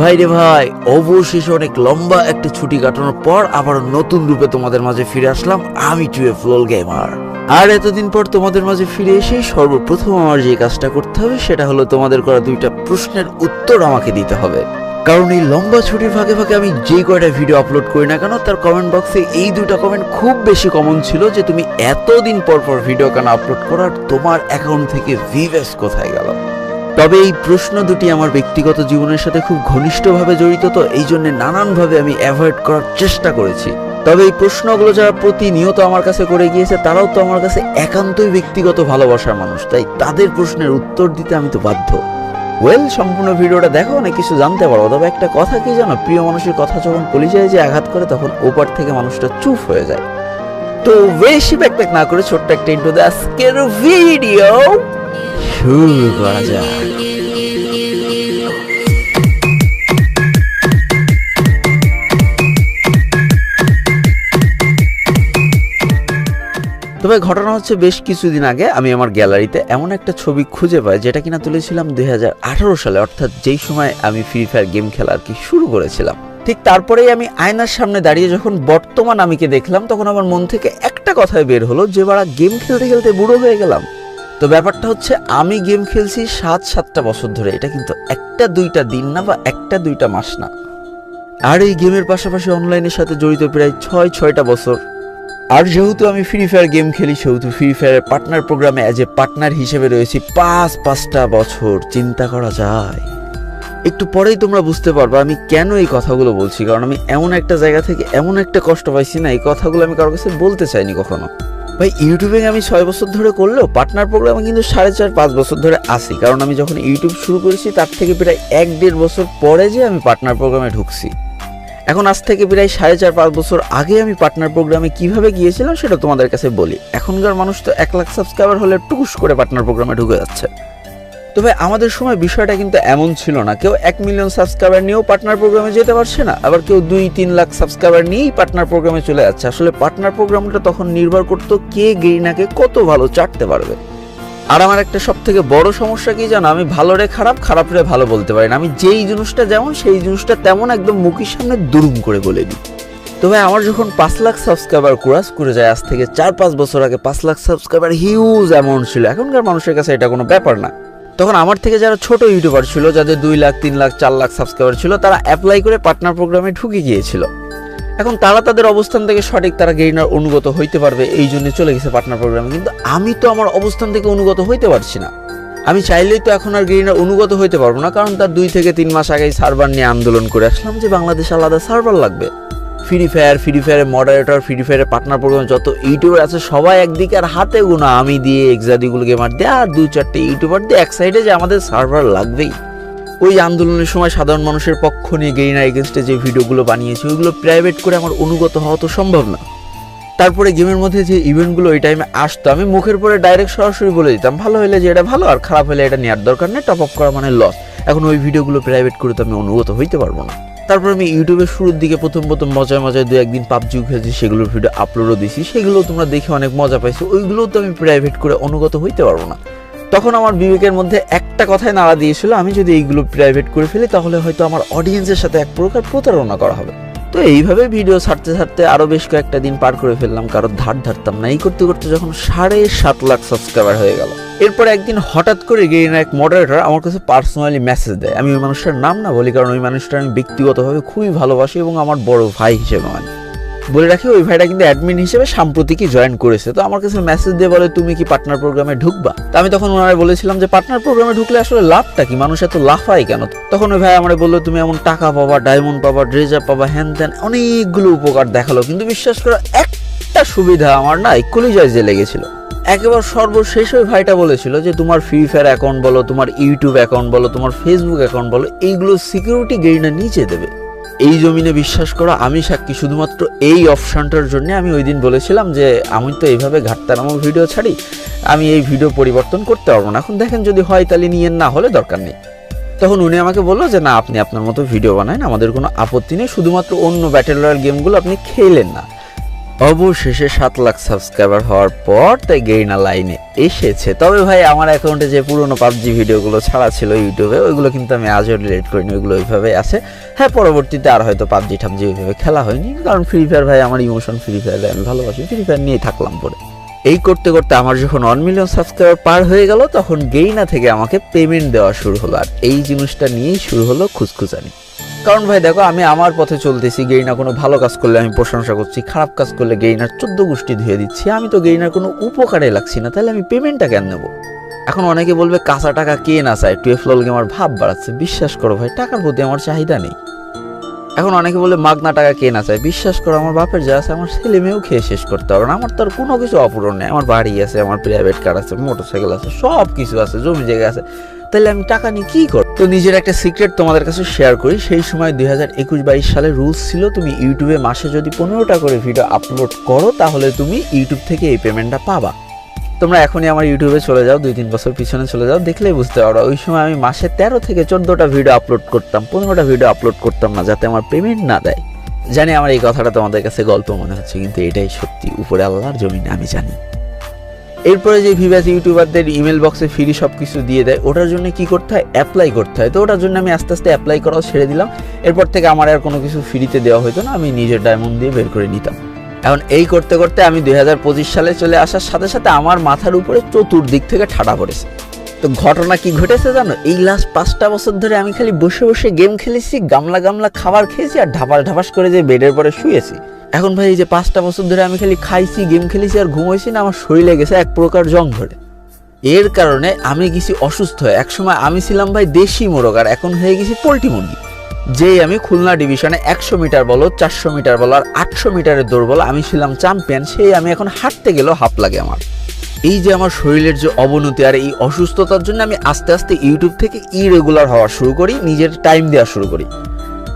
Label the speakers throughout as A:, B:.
A: ভাই রে ভাই, অবশেষে অনেক লম্বা একটা ছুটি কাটানোর পর আবার নতুন রূপে তোমাদের মাঝে ফিরে আসলাম আমি টুয়ে ফ্লোল গেমার আর এতদিন পর তোমাদের মাঝে ফিরে এসে সর্বপ্রথম আমার যে কাজটা করতে হবে সেটা হলো তোমাদের করা দুইটা প্রশ্নের উত্তর আমাকে দিতে হবে। কারণ এই লম্বা ছুটির ফাঁকে ফাঁকে আমি যে কয়টা ভিডিও আপলোড করি না কেন, তার কমেন্ট বক্সে এই দুইটা কমেন্ট খুব বেশি কমন ছিল যে তুমি এতদিন পর পর ভিডিও কেন আপলোড করার তোমার অ্যাকাউন্ট থেকে ভিভেস কোথায় গেল? তবে এই প্রশ্ন দুটি আমার ব্যক্তিগত জীবনের সাথে খুব ঘনিষ্ঠভাবে জড়িত, তো এই জন্য নানানভাবে আমি অ্যাভয়েড করার চেষ্টা করেছি। তবে এই প্রশ্নগুলো যারা প্রতিনিয়ত আমার কাছে করে গিয়েছে, তারাও তো আমার কাছে একান্তই ব্যক্তিগত ভালোবাসার মানুষ, তাই তাদের প্রশ্নের উত্তর দিতে আমি তো বাধ্য। ওয়েল সম্পূর্ণ ভিডিওটা দেখো, অনেক কিছু জানতে পারো, তবে একটা কথা কি জানো, প্রিয় মানুষের কথা যখন কলিজায় যে আঘাত করে, তখন ওপার থেকে মানুষটা চুপ হয়ে যায়। তো বেশি ব্যাকপ্যাক না করে ছোট্ট একটা ইন্টু আজকের ভিডিও শুরু করা যাক তবে ঘটনা হচ্ছে বেশ কিছুদিন আগে আমি আমার গ্যালারিতে এমন একটা ছবি খুঁজে পাই যেটা কিনা তুলেছিলাম দুই হাজার আঠারো সালে, অর্থাৎ যেই সময় আমি ফ্রি ফায়ার গেম খেলা আর কি শুরু করেছিলাম। ঠিক তারপরেই আমি আয়নার সামনে দাঁড়িয়ে যখন বর্তমান আমিকে দেখলাম, তখন আমার মন থেকে একটা কথাই বের হলো যে, বাড়া গেম খেলতে খেলতে বুড়ো হয়ে গেলাম। তো ব্যাপারটা হচ্ছে, আমি গেম খেলছি সাত, সাতটা বছর ধরে। এটা কিন্তু একটা দুইটা দিন না বা একটা দুইটা মাস না। আর এই গেমের পাশাপাশি অনলাইনের সাথে জড়িত প্রায় ছয়, ছয়টা বছর। আর যেহেতু আমি ফ্রি ফায়ার গেম খেলি, সেহেতু ফ্রি ফায়ারের পার্টনার প্রোগ্রামে অ্যাজ এ পার্টনার হিসেবে রয়েছি পাঁচ, পাঁচটা বছর। চিন্তা করা যায়। একটু পরেই তোমরা বুঝতে পারবে আমি কেন এই কথাগুলো বলছি। কারণ আমি এমন একটা জায়গা থেকে এমন একটা কষ্ট পাইছি না, এই কথাগুলো আমি কারোর কাছে বলতে চাইনি কখনো। ভাই, ইউটিউবে আমি ছয় বছর ধরে করলেও পার্টনার প্রোগ্রামে কিন্তু সাড়ে চার, পাঁচ বছর ধরে আসি কারণ আমি যখন ইউটিউব শুরু করেছি, তার থেকে প্রায় এক দেড় বছর পরে যে আমি পার্টনার প্রোগ্রামে ঢুকছি। এখন আজ থেকে প্রায় সাড়ে চার, পাঁচ বছর আগে আমি পার্টনার প্রোগ্রামে কীভাবে গিয়েছিলাম, সেটা তোমাদের কাছে বলি। এখনকার মানুষ তো এক লাখ সাবস্ক্রাইবার হলে টুকুস করে পার্টনার প্রোগ্রামে ঢুকে যাচ্ছে। তবে আমাদের সময় বিষয়টা কিন্তু এমন ছিল না। কেউ এক মিলিয়ন সাবস্ক্রাইবার নিয়েও পার্টনার প্রোগ্রামে যেতে পারছে না। আবার কেউ দুই, তিন লাখ সাবস্ক্রাইবার নিয়েই পার্টনার প্রোগ্রামে চলে যাচ্ছে। আসলে পার্টনার প্রোগ্রামটা তখন নির্ভর করতো কে গেরিনাকে কত ভালো চাটতে পারবে। আর আমার একটা সব থেকে বড় সমস্যা কি জানো? আমি ভালো রে খারাপ খারাপ রে ভালো বলতে পারি না। আমি যেই জিনিসটা যেমন, সেই জিনিসটা তেমন একদম মুখের সামনে দুরুম করে বলে দিই। তবে আমার যখন পাঁচ লাখ সাবস্ক্রাইবার ক্রাস করে যায়, আজ থেকে চার, পাঁচ বছর আগে পাঁচ লাখ সাবস্ক্রাইবার হিউজ অ্যামাউন্ট ছিল। এখনকার মানুষের কাছে এটা কোনো ব্যাপার না। তখন আমার থেকে যারা ছোট ইউটিউবার ছিল, যাদের দুই লাখ, তিন লাখ, চার লাখ সাবস্ক্রাইবার ছিল, তারা অ্যাপ্লাই করে পার্টনার প্রোগ্রামে ঢুকে গিয়েছিল। এখন তারা তাদের অবস্থান থেকে সঠিক, তারা গেইনার অনুগত হইতে পারবে, এই জন্য চলে গেছে পার্টনার প্রোগ্রামে কিন্তু আমি তো আমার অবস্থান থেকে অনুগত হইতে পারছি না। আমি চাইলেই তো এখন আর গেইনার অনুগত হইতে পারব না, কারণ তার দুই থেকে তিন মাস আগেই সার্ভার নিয়ে আন্দোলন করে আসলাম যে বাংলাদেশে আলাদা সার্ভার লাগবে। ফ্রি ফায়ার ফ্রি ফায়ারের মডারেটর ফ্রি ফায়ারের পার্টনার প্রোগ্রাম যত ইউটিউবার আছে, সবাই একদিকে আর হাতে গোনা। আমি দিয়ে এক্সাডিগুলো গেমার দিয়ে আর দু চারটে ইউটিউবার দিয়ে এক সাইডে যে আমাদের সার্ভার লাগবেই। ওই আন্দোলনের সময় সাধারণ মানুষের পক্ষ নিয়ে গেইনা এগেনস্টে যে ভিডিওগুলো বানিয়েছি, ওইগুলো প্রাইভেট করে আমার অনুগত হওয়া তো সম্ভব না। তারপরে গেমের মধ্যে যে ইভেন্টগুলো ওই টাইমে আসতো, আমি মুখের পরে ডাইরেক্ট সরাসরি বলে দিতাম, ভালো হলে যে এটা ভালো, আর খারাপ হলে এটা নেওয়ার দরকার নেই টপ আপ করা মানে লস এখন ওই ভিডিওগুলো প্রাইভেট করে তো আমি অনুগত হইতে পারব না। তারপর আমি ইউটিউবের শুরুর দিকে প্রথম প্রথম মজায় মজায় দু একদিন পাবজি খেয়েছি, সেগুলোর ভিডিও আপলোডও দিয়েছি, সেগুলো তোমরা দেখে অনেক মজা পাইছো। ওইগুলোও তো আমি প্রাইভেট করে অনুগত হইতে পারব না। তখন আমার বিবেকের মধ্যে একটা কথাই নাড়া দিয়েছিল, আমি যদি এইগুলো প্রাইভেট করে ফেলি তাহলে হয়তো আমার অডিয়েন্সের সাথে এক প্রকার প্রতারণা করা হবে। তো এইভাবে ভিডিও ছাড়তে ছাড়তে আরও বেশ কয়েকটা দিন পার করে ফেললাম, কারও ধার ধারতাম না। এই করতে করতে যখন সাড়ে সাত লাখ সাবস্ক্রাইবার হয়ে গেল। এরপর একদিন হঠাৎ করে গেরিনা এক মডারেটর আমার কাছে পার্সোনালি মেসেজ দেয়। আমি ওই মানুষটার নাম না বলি, কারণ ওই মানুষটা আমি ব্যক্তিগতভাবে খুবই ভালোবাসি এবং আমার বড় ভাই হিসেবে মানে। বলে রাখি, ওই ভাইটা কিন্তু অ্যাডমিন হিসেবে সাম্প্রতিকই জয়েন করেছে। তো আমার কাছে মেসেজ দিয়ে বলে, তুমি কি পার্টনার প্রোগ্রামে ঢুকবা? তো আমি তখন ওনারা বলেছিলাম যে পার্টনার প্রোগ্রামে ঢুকলে আসলে লাভটা কি? মানুষ এত লাফায় কেন? তখন ওই ভাই আমার বলল, তুমি এমন টাকা পাবা ডায়মন্ড পাবা ড্রেজার পাবা হ্যান ত্যান অনেকগুলো উপকার দেখাল। কিন্তু বিশ্বাস করো, একটা সুবিধা আমার না কলিজায় যে লেগেছিল একেবারে সর্বশেষ ওই ভাইটা বলেছিল যে তোমার ফ্রি ফায়ার অ্যাকাউন্ট বলো, তোমার ইউটিউব অ্যাকাউন্ট বলো, তোমার ফেসবুক অ্যাকাউন্ট বলো, এইগুলো সিকিউরিটি গেইনা নিচে দেবে। এই জমিনে বিশ্বাস করো আমি সাক্ষী, শুধুমাত্র এই অপশানটার জন্য আমি ওই দিন বলেছিলাম যে আমি তো এইভাবে ঘাটতারামো ভিডিও ছাড়ি, আমি এই ভিডিও পরিবর্তন করতে পারব না। এখন দেখেন যদি হয় তাহলে নিয়েন, না হলে দরকার নেই। তখন উনি আমাকে বলল যে, না, আপনি আপনার মতো ভিডিও বানান আমাদের কোনো আপত্তি নেই, শুধুমাত্র অন্য ব্যাটেল রয়্যাল গেমগুলো আপনি খেলেন না। অবশেষে সাত লাখ সাবস্ক্রাইবার হওয়ার পর তাই গেইনা লাইনে এসেছে। তবে ভাই, আমার অ্যাকাউন্টে যে পুরনো পাবজি ভিডিওগুলো ছাড়া ছিল ইউটিউবে, ওইগুলো কিন্তু আমি আজও ডিলিট করিনি, ওইগুলো ওইভাবে আছে। হ্যাঁ পরবর্তীতে আর হয়তো পাবজি টাবজি ওইভাবে খেলা হয়নি, কারণ ফ্রি ফায়ার ভাই, আমার ইমোশন ফ্রি ফায়ার আমি ভালোবাসি। ফ্রি ফায়ার নিয়েই থাকলাম পরে। এই করতে করতে আমার যখন ওয়ান মিলিয়ন সাবস্ক্রাইবার পার হয়ে গেল, তখন গেইনা থেকে আমাকে পেমেন্ট দেওয়া শুরু হলো। আর এই জিনিসটা নিয়েই শুরু হলো খুসখুসানি কারণ ভাই, দেখো, আমি আমার পথে চলতেছি গেইনা কোনো ভালো কাজ করলে আমি প্রশংসা করছি, খারাপ কাজ করলে গেইনার চোদ্দ গোষ্ঠী ধুয়ে দিচ্ছি, আমি তো গেইনার কোনো উপকারে লাগছি না, তাহলে আমি পেমেন্টটা কেন নেব? এখন অনেকে বলবে, কাঁচা টাকা কে না চায়? টুয়েলভ লল আমার ভাব বাড়াচ্ছে, বিশ্বাস করো ভাই, টাকার প্রতি আমার চাহিদা নেই। এখন অনেকে বলে মাগনা টাকা কে না চায়? বিশ্বাস করো, আমার বাপের যা আছে, আমার ছেলে মেয়েও খেয়ে শেষ করতে পারবে না, আমার তো আর কোনো কিছু অপূরণ নেই, আমার বাড়ি আছে, আমার প্রাইভেট কার আছে মোটরসাইকেল আছে সব কিছু আছে, জমি জায়গা আছে তাহলে আমি টাকা নিয়ে কি করব? তো নিজের একটা সিক্রেট তোমাদের কাছে শেয়ার করি। সেই সময় দুই হাজার একুশ বাইশ সালে রুলস ছিল, তুমি ইউটিউবে মাসে যদি পনেরোটা করে ভিডিও আপলোড করো, তাহলে তুমি ইউটিউব থেকে এই পেমেন্টটা পাবা। তোমরা এখনই আমার ইউটিউবে চলে যাও দুই তিন বছর পিছনে চলে যাও, দেখলেই বুঝতে পারো। ওই সময় আমি মাসে তেরো থেকে চোদ্দোটা ভিডিও আপলোড করতাম, পনেরোটা ভিডিও আপলোড করতাম না, যাতে আমার পেমেন্ট না দেয়। জানি আমার এই কথাটা তোমাদের কাছে গল্প মনে হচ্ছে, কিন্তু এটাই সত্যি। উপরে আল্লাহর জমিনে, আমি জানি। এরপরে যে ভিভাস ইউটিউবারদের ইমেল বক্সে ফ্রি সব কিছু দিয়ে দেয়, ওটার জন্য কি করতে হয়? অ্যাপ্লাই করতে হয়। তো ওটার জন্য আমি আস্তে আস্তে অ্যাপ্লাই করাও ছেড়ে দিলাম। এরপর থেকে আমার আর কোনো কিছু ফ্রিতে দেওয়া হতো না। আমি নিজের ডায়মন্ড দিয়ে বের করে নিতাম। এখন এই করতে করতে আমি দুই হাজার পঁচিশ সালে চলে আসার সাথে সাথে আমার মাথার উপরে চতুর্দিক থেকে ঠাডা পড়েছে। তো ঘটনা কি ঘটেছে জানো? এই লাস্ট পাঁচটা বছর ধরে আমি খালি বসে বসে গেম খেলেছি, গামলা গামলা খাবার খেয়েছি আর ঢাপাস ঢাপাস করে যে বেডের পরে শুয়েছি। এখন ভাই এই যে পাঁচটা বছর ধরে আমি খালি খাইছি, গেম খেলেছি আর ঘুমাইছি না, আমার শরীরে গেছে এক প্রকার জং ধরে। এর কারণে আমি গেছি অসুস্থ। হয়ে একসময় আমি ছিলাম ভাই দেশি মোরগ আর এখন হয়ে গেছি পোলট্রি মুরগি। যেই আমি খুলনা ডিভিশনে একশো মিটার বলো, চারশো মিটার বলো আর আটশো মিটারের দৌড় বলো আমি ছিলাম চ্যাম্পিয়ন, সেই আমি এখন হাঁটতে গেলেও হাফ লাগে আমার। এই যে আমার শরীরের যে অবনতি আর এই অসুস্থতার জন্য আমি আস্তে আস্তে ইউটিউব থেকে ইরেগুলার হওয়া শুরু করি, নিজের টাইম দেওয়া শুরু করি।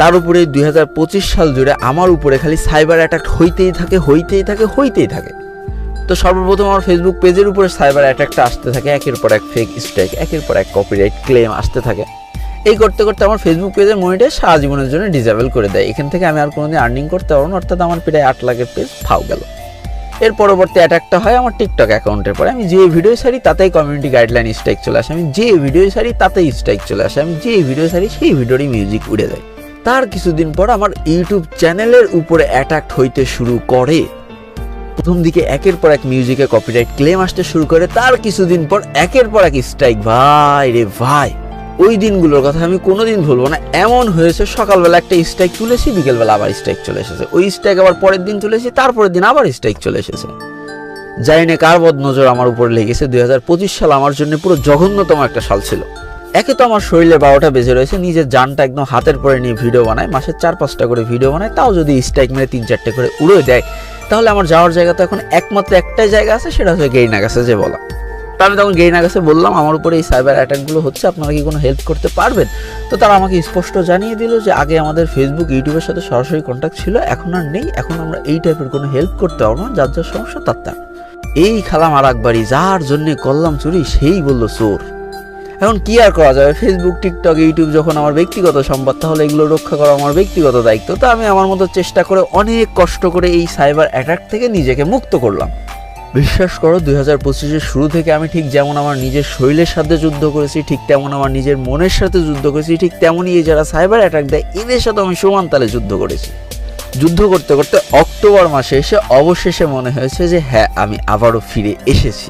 A: তার উপরে দুই হাজার পঁচিশ সাল জুড়ে আমার উপরে খালি সাইবার অ্যাটাক হইতেই থাকে হইতেই থাকে হইতেই থাকে। তো সর্বপ্রথম আমার ফেসবুক পেজের উপরে সাইবার অ্যাটাকটা আসতে থাকে, একের পর এক ফেক স্ট্রাইক একের পর এক কপিরাইট ক্লেম আসতে থাকে। এই করতে করতে আমার ফেসবুক পেজের মনিটাই সারা জীবনের জন্য ডিজেবল করে দেয়। এখান থেকে আমি আর কোনোদিন আর্নিং করতে পারব না, অর্থাৎ আমার প্রায় আট লাখের পেজ ফাও গেল। এর পরবর্তী অ্যাটাকটা হয় আমার টিকটক অ্যাকাউন্টের পরে। আমি যে ভিডিও সারি তাতেই কমিউনিটি গাইডলাইন স্ট্রাইক চলে আসে। আমি যে ভিডিও সারি তাতেই স্ট্রাইক চলে আসে। আমি যে ভিডিও সারি সেই ভিডিওরই মিউজিক উড়ে যায় তার কিছুদিন পর আমার ইউটিউব চ্যানেলের উপরে অ্যাটাক হইতে শুরু করে। প্রথম দিকে একের পর এক মিউজিকে কপিরাইট ক্লেম আসতে শুরু করে, তার কিছুদিন পর একের পর এক স্ট্রাইক ভাই রে ভাই, ওই দিনগুলোর কথা আমি কোনোদিন ভুলবো না। এমন হয়েছে, সকালবেলা একটা স্ট্রাইক তুলেছি বিকেলবেলা আবার স্ট্রাইক চলে এসেছে। ওই স্ট্রাইক আবার পরের দিন তুলেছি তারপরের দিন আবার স্ট্রাইক চলে এসেছে। জানি না কার বদ নজর আমার উপর লেগেছে, দুই হাজার পঁচিশ সাল আমার জন্য পুরো জঘন্যতম একটা সাল ছিল। একে তো আমার শরীরে বারোটা বেজে রয়েছে, নিজের জানটা একদম হাতের পরে নিয়ে ভিডিও বানায়, মাসে চার, পাঁচটা করে ভিডিও বানায়, তাও যদি স্ট্রাইক মেরে তিন, চারটে করে উড়ে দেয়, তাহলে আমার যাওয়ার জায়গা তো এখন একমাত্র একটাই জায়গা আছে, সেটা হচ্ছে গেইনা গাছে যে বলা। তো আমি তখন গেইনা গাছে বললাম, আমার উপরে এই সাইবার অ্যাটাকগুলো হচ্ছে, আপনারা কি কোনো হেল্প করতে পারবেন? তো তারা আমাকে স্পষ্ট জানিয়ে দিল যে আগে আমাদের ফেসবুক ইউটিউবের সাথে সরাসরি কন্ট্যাক্ট ছিল, এখন আর নেই, এখন আমরা এই টাইপের কোনো হেল্প করতে পারব না, যার যার সমস্যা তার তার। এই খালাম আর একবারই যার জন্যে করলাম চুরি, সেই বলল চোর। এখন কি আর করা যাবে? ফেসবুক টিকটক ইউটিউব যখন আমার ব্যক্তিগত সম্পদ, তাহলে এগুলো রক্ষা করা আমার ব্যক্তিগত দায়িত্ব। তো আমি আমার মতো চেষ্টা করে অনেক কষ্ট করে এই সাইবার অ্যাটাক থেকে নিজেকে মুক্ত করলাম। বিশ্বাস করো, দুই হাজার পঁচিশের শুরু থেকে আমি ঠিক যেমন আমার নিজের শরীরের সাথে যুদ্ধ করেছি, ঠিক তেমন আমার নিজের মনের সাথে যুদ্ধ করেছি, ঠিক তেমনই এই যারা সাইবার অ্যাটাক দেয়, এদের সাথে আমি সমান তালে যুদ্ধ করেছি। যুদ্ধ করতে করতে অক্টোবর মাসে এসে অবশেষে মনে হয়েছে যে হ্যাঁ আমি আবারও ফিরে এসেছি।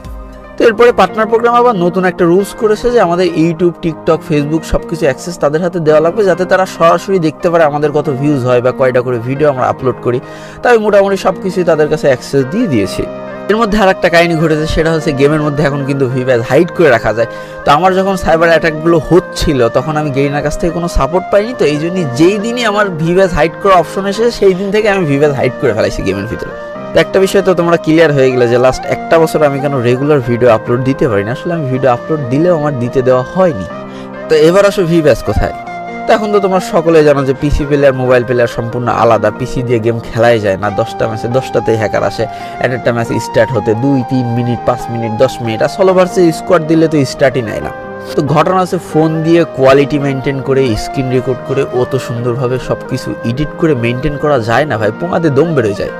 A: তো এরপরে পার্টনার প্রোগ্রাম আবার নতুন একটা রুলস করেছে যে আমাদের ইউটিউব টিকটক ফেসবুক সব কিছু অ্যাক্সেস তাদের হাতে দেওয়া লাগবে যাতে তারা সরাসরি দেখতে পারে আমাদের কত ভিউজ হয় বা কয়টা করে ভিডিও আমরা আপলোড করি। তাই মোটামুটি সব কিছুই তাদের কাছে অ্যাক্সেস দিয়ে দিয়েছি। এর মধ্যে আর একটা কাহিনী ঘটেছে, সেটা হচ্ছে গেমের মধ্যে এখন কিন্তু ভিভ্যাজ হাইড করে রাখা যায়। তো আমার যখন সাইবার অ্যাটাকগুলো হচ্ছিল, তখন আমি গেইনার কাছ থেকে কোনো সাপোর্ট পাইনি, তো এই জন্যই যেই দিনই আমার ভিভ্যাজ হাইড করার অপশন এসেছে, সেই দিন থেকে আমি ভিভ্যাজ হাইড করে ফেলাইছি গেমের ভিতরে। তো একটা বিষয় তো তোমরা ক্লিয়ার হয়ে গেলে যে লাস্ট একটা বছর আমি কেন রেগুলার ভিডিও আপলোড দিতে পারি না। আসলে আমি ভিডিও আপলোড দিলেও আমার দিতে দেওয়া হয়নি। তো এবার আসো ভিভ্যাজ কোথায়? তো এখন তো তোমরা সকলে জানো যে পিসি প্লেয়ার মোবাইল প্লেয়ার সম্পূর্ণ আলাদা। পিসি দিয়ে গেম খেলাই যায় না। দশটা ম্যাচে দশটাতেই হ্যাকার আসে। এক একটা ম্যাচ স্টার্ট হতে দুই, তিন মিনিট পাঁচ মিনিট দশ মিনিট আর ষোলো ভার্সে স্কোয়াড দিলে তো স্টার্টই নেয় না। তো ঘটনা আছে ফোন দিয়ে কোয়ালিটি মেনটেন করে স্ক্রিন রেকর্ড করে, অত সুন্দরভাবে সব কিছু এডিট করে মেনটেন করা যায় না ভাই। পোঙাতে দম বেড়ে যায়।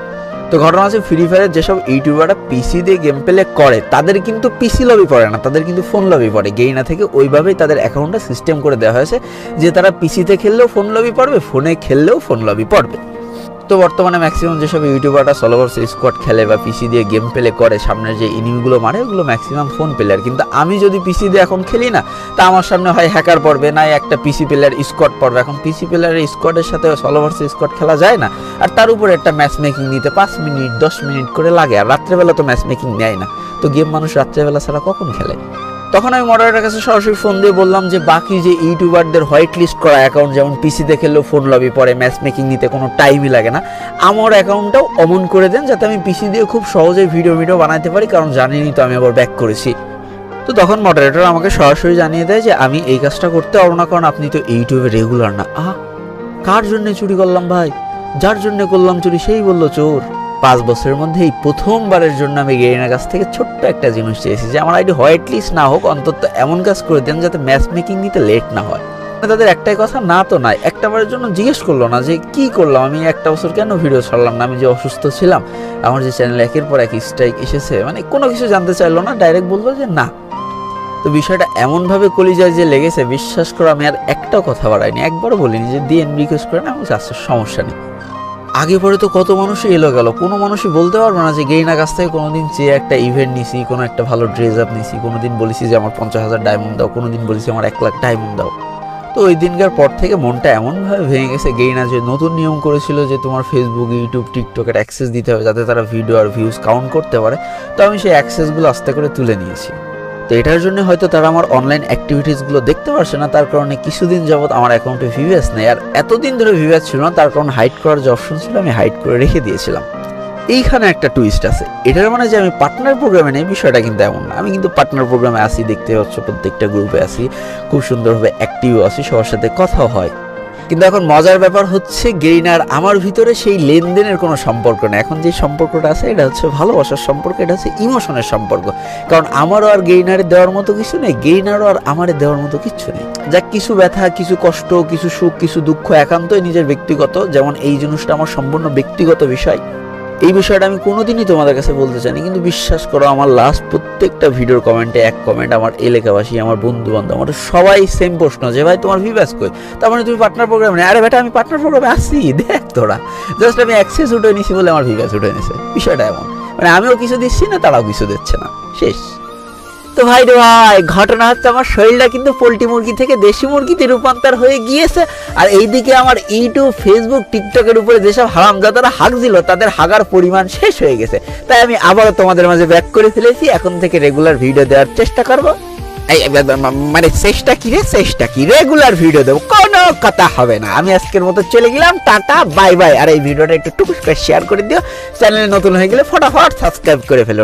A: তো ঘটনা আছে ফ্রি ফায়ারের যেসব ইউটিউবাররা পিসি দিয়ে গেম প্লে করে, তাদের কিন্তু পিসি লবি পড়ে না, তাদের কিন্তু ফোন লবি পড়ে। গেইনা থেকে ওইভাবেই তাদের অ্যাকাউন্টটা সিস্টেম করে দেওয়া হয়েছে যে তারা পিসিতে খেললেও ফোন লবি পড়বে ফোনে খেললেও ফোন লবি পড়বে। তো বর্তমানে ম্যাক্সিমাম যেসব ইউটিউবাররা সলোভার্স স্কোয়াড খেলে বা পিসি দিয়ে গেম প্লে করে সামনের যে ইনিমিগুলো মারে, ওগুলো ম্যাক্সিমাম ফোন প্লেয়ার কিন্তু আমি যদি পিসি দিয়ে এখন খেলি না, তা আমার সামনে হয় হ্যাকার পড়বে, না একটা পিসি প্লেয়ার স্কোয়াড পড়বে। এখন পিসি প্লেয়ারের স্কোয়াডের সাথে সলোভার্স স্কোয়াড খেলা যায় না। আর তার উপরে একটা ম্যাচ মেকিং নিতে পাঁচ মিনিট, দশ মিনিট করে লাগে। আর রাত্রেবেলা তো ম্যাচ মেকিং নেয় না। তো গেম মানুষ রাত্রেবেলা ছাড়া কখন খেলে? তখন আমি মডারেটার কাছে সরাসরি ফোন দিয়ে বললাম যে, বাকি যে ইউটিউবারদের হোয়াইট লিস্ট করা অ্যাকাউন্ট যেমন পিসিতে খেললেও ফোন লবি পরে ম্যাচ মেকিং নিতে কোনো টাইমই লাগে না, আমার অ্যাকাউন্টটাও অমন করে দেন যাতে আমি পিসি দিয়ে খুব সহজেই ভিডিও ভিডিও বানাতে পারি, কারণ জানিনি তো আমি আবার ব্যাক করেছি। তো তখন মডারেটর আমাকে সরাসরি জানিয়ে দেয় যে, আমি এই কাজটা করতে পারব না, কারণ আপনি তো ইউটিউবে রেগুলার না। আহ, কার জন্য চুরি করলাম ভাই? যার জন্য করলাম চুরি, সেই বলল চোর। পাঁচ বছরের মধ্যে এই প্রথমবারের জন্য আমি গেরিনার কাছ থেকে ছোট্ট একটা জিনিস চেয়েছি যে আমার আইডি হোয়াইট লিস্ট না হোক, অন্তত এমন কাজ করে দেন যাতে ম্যাচ মেকিং নিতে লেট না হয়। তাদের একটাই কথা, না তো নাই। একটা বারের জন্য জিজ্ঞেস করল না যে কি করলাম? আমি একটা বছর কেন ভিডিও ছাড়লাম না? আমি যে অসুস্থ ছিলাম, আমার যে চ্যানেল একের পর এক স্ট্রাইক এসেছে মানে কোনো কিছু জানতে চাইলো না ডাইরেক্ট বলল যে না। তো বিষয়টা এমনভাবে কলিজায় যে লেগেছে, বিশ্বাস করো, আমি আর একটাও কথা বাড়াইনি, একবারও বলিনি যে দিয়ে রিকোয়েস্ট না, আমি আচ্ছা সমস্যা নেই। আগে পরে তো কত মানুষই এলো গেল। কোনো মানুষই বলতে পারবে না যে গেইনা কাছ থেকে কোনো দিন চেয়ে একটা ইভেন্ট নিছি, কোনো একটা ভালো ড্রেস আপ নিছি কোনো দিন বলেছি যে আমার পঞ্চাশ হাজার ডায়মন্ড দাও কোনো দিন বলেছি আমার এক লাখ ডায়মন্ড দাও। তো ওই দিনকার পর থেকে মনটা এমনভাবে ভেঙে গেছে গেইনা যে নতুন নিয়ম করেছিল যে তোমার ফেসবুক ইউটিউব টিকটকের অ্যাক্সেস দিতে হবে, যাতে তারা ভিডিও আর ভিউজ কাউন্ট করতে পারে, তো আমি সেই অ্যাক্সেসগুলো আস্তে করে তুলে নিয়েছি। তো এটার জন্য হয়তো তারা আমার অনলাইন অ্যাক্টিভিটিসগুলো দেখতে পারছে না, তার কারণে কিছুদিন যাবৎ আমার অ্যাকাউন্টে ভিভিএস নেই। আর এতদিন ধরে ভিভিএস ছিল না, তার কারণ হাইড করার যে অপশন ছিল আমি হাইড করে রেখে দিয়েছিলাম। এইখানে একটা টুইস্ট আছে। এটার মানে যে আমি পার্টনার প্রোগ্রামে নেই, বিষয়টা কিন্তু এমন না। আমি কিন্তু পার্টনার প্রোগ্রামে আসি দেখতে হচ্ছে প্রত্যেকটা গ্রুপে আসি খুব সুন্দরভাবে অ্যাক্টিভও আছি, সবার সাথে কথাও হয়। কিন্তু এখন মজার ব্যাপার হচ্ছে গেইনার আমার ভিতরে সেই লেনদেনের কোনো সম্পর্ক নেই। এখন যে সম্পর্কটা আছে, এটা হচ্ছে ভালোবাসার সম্পর্ক, এটা হচ্ছে ইমোশনের সম্পর্ক। কারণ আমারও আর গ্রিনারে দেওয়ার মতো কিছু নেই, গ্রিনারও আর আমার দেওয়ার মতো কিছু নেই। যা কিছু ব্যথা, কিছু কষ্ট, কিছু সুখ, কিছু দুঃখ একান্তই নিজের ব্যক্তিগত। যেমন এই জিনিসটা আমার সম্পূর্ণ ব্যক্তিগত বিষয়। এই বিষয়টা আমি কোনোদিনই তোমাদের কাছে বলতে চাইনি, কিন্তু বিশ্বাস করো আমার লাস্ট প্রত্যেকটা ভিডিওর কমেন্টে এক কমেন্ট আমার এলাকাবাসী, আমার বন্ধু বান্ধব আমার সবাই সেম প্রশ্ন যে, ভাই, তোমার ভিভাস কই? তার মানে তুমি পার্টনার প্রোগ্রামে আরে বেটা, আমি পার্টনার প্রোগ্রামে আসি দেখ তোরা। জাস্ট আমি অ্যাক্সেস উঠে নিছি বলে আমার ভিভাস উঠে নিছে। বিষয়টা এমন। মানে আমিও কিছু দিচ্ছি না, তারাও কিছু দিচ্ছে না। শেষ। তো ভাই ভাই, ঘটনা হচ্ছে আমার শরীরটা কিন্তু পোলট্রি মুরগি থেকে দেশি মুরগিতে রূপান্তর হয়ে গিয়েছে। আর এইদিকে আমার ইউটিউব ফেসবুক টিকটকের উপরে যেসব হারামজাদারা হাগ দিল, তাদের হাগার পরিমাণ শেষ হয়ে গেছে। তাই আমি আবারও তোমাদের মাঝে ব্যাক করে ফেলেছি। এখন থেকে রেগুলার ভিডিও দেওয়ার চেষ্টা করব। মানে চেষ্টা কি রে? চেষ্টা কি? রেগুলার ভিডিও দেবো। কোনো কথা হবে না। আমি আজকের মতো চলে গেলাম। টাটা বাই বাই আর এই ভিডিওটা একটু টুকুস করে শেয়ার করে দিও। চ্যানেলে নতুন হয়ে গেলে ফটাফট সাবস্ক্রাইব করে ফেলো।